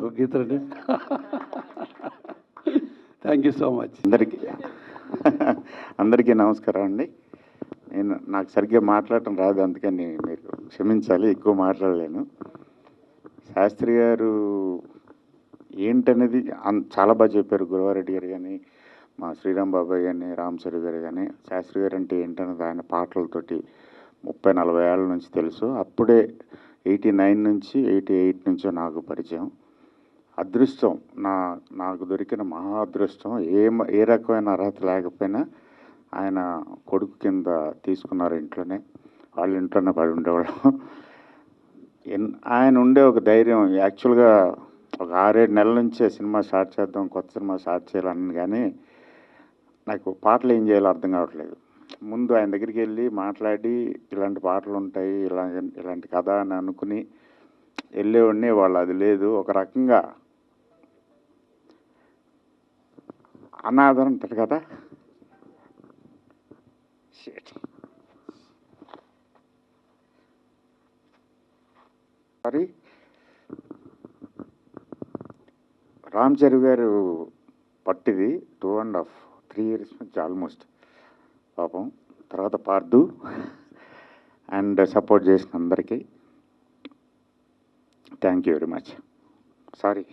గీతలని. Thank you so much అందరికీ అందరికీ నమస్కారం అండి. నేను నాకు సరిగ్గా మాట్లాడటం రాదు అందుకని మీరు క్షమించాలి ఎక్కువ మాట్లాడలేను. శాస్త్రి గారు ఏంటనేది అన్- చాలా బాగా చెప్పారు గురవారెడ్డి గారు కానీ మా శ్రీరామ్ బాబాయ్ కానీ రామసరి గారు కానీ శాస్త్రి గారు అంటే ఏంటనేది ఆయన పాటలతోటి ముప్పై నలభై ఏళ్ళ నుంచి తెలుసు. అప్పుడే ఎయిటీ నైన్ నుంచి ఎయిటీ ఎయిట్ నుంచో నాకు పరిచయం. అదృష్టం. నా నాకు దొరికిన మహా అదృష్టం. ఏ ఏ రకమైన అర్హత లేకపోయినా ఆయన కొడుకు కింద తీసుకున్నారు ఇంట్లోనే. వాళ్ళ ఇంట్లోనే పడి ఉండేవాళ్ళం. ఎన్ ఆయన ఉండే ఒక ధైర్యం. యాక్చువల్గా ఒక ఆరేడు నెలల నుంచే సినిమా స్టార్ట్ చేద్దాం కొత్త సినిమా స్టార్ట్ చేయాలని కానీ నాకు పాటలు ఏం చేయాలో అర్థం కావట్లేదు. ముందు ఆయన దగ్గరికి వెళ్ళి మాట్లాడి ఇలాంటి పాటలు ఉంటాయి ఇలా ఇలాంటి కథ అని అనుకుని వెళ్ళేవాడిని. వాళ్ళు అది లేదు. ఒక రకంగా అనాథం ఉంటుంది కదా. Sorry Ram Charan garu పట్టిది two and half three years నుంచి ఆల్మోస్ట్. పాపం తర్వాత పార్దు అండ్ సపోర్ట్ చేసిన అందరికీ. Thank you very much sorry